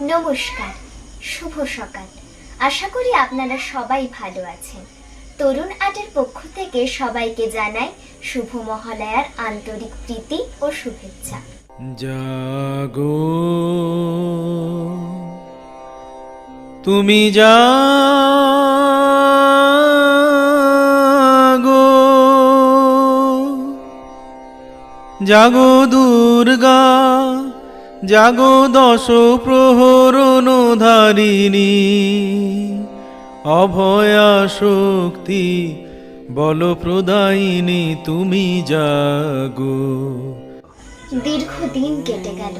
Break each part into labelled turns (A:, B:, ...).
A: নমস্কার, শুভ সকাল। আশা করি আপনারা সবাই ভালো আছেন। তরুণ আটের পক্ষ থেকে সবাইকে জানাই শুভ মহালয়ার আন্তরিক প্রীতি ও শুভেচ্ছা।
B: জাগো, তুমি জাগো জাগো দুর্গা। জাগো দশ প্রহরণ ধারিণী অভয়া শক্তি বল প্রদায়িনী তুমি জাগো।
A: দীর্ঘদিন কেটে গেল,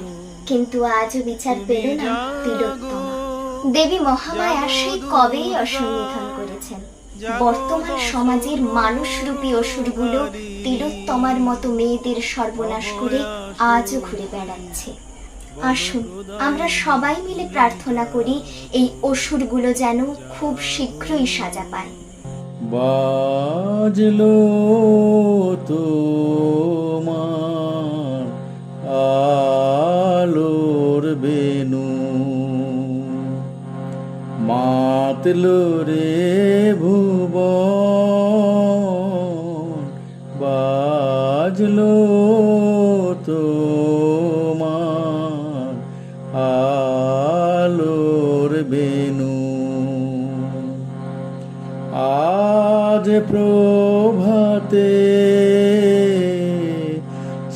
A: কিন্তু আজও বিচার পেল না দেবী মহামায়া সেই কবেই অসন্নিধান করেছেন। বর্তমান সমাজের মানুষরূপী অসুরগুলো তিলোত্তমার মতো মেয়েদের সর্বনাশ করে আজও ঘুরে বেড়াচ্ছে। আসুন, আমরা সবাই মিলে প্রার্থনা করি এই অসুরগুলো যেন খুব শীঘ্রই সাজা পায়।
B: বাজলো তোমার আলোর বেনু। মাতলো রে ভুব বাজলো তোমার আলোর বেনু আজ প্রভাতে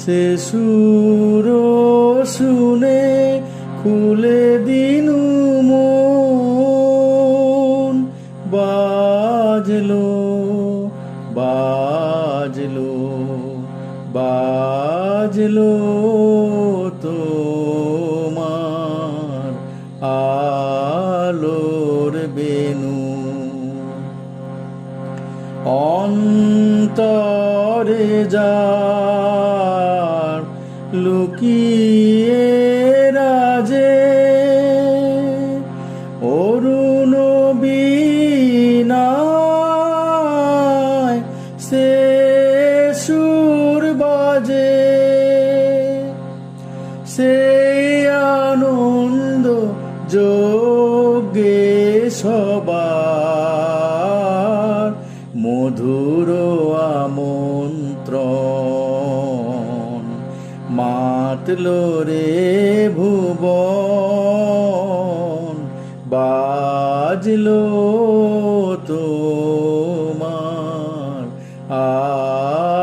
B: সে সুর শুনে খুলে দিনু মন। বাজলো বাজলো বাজলো তোমার আলোর বেনু অন্তরে যার লুকিয়ে রাজে অরুণ বীণায় সে সুর বাজে। আনন্দ যোগে সবার মধুর আমন্ত্রণ। মাতল রে ভুবন বাজলো তোমার আলোর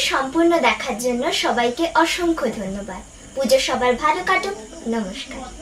A: সম্পূর্ণ দেখার জন্য সবাইকে অসংখ্য ধন্যবাদ। পুজো সবার ভালো কাটুক। নমস্কার।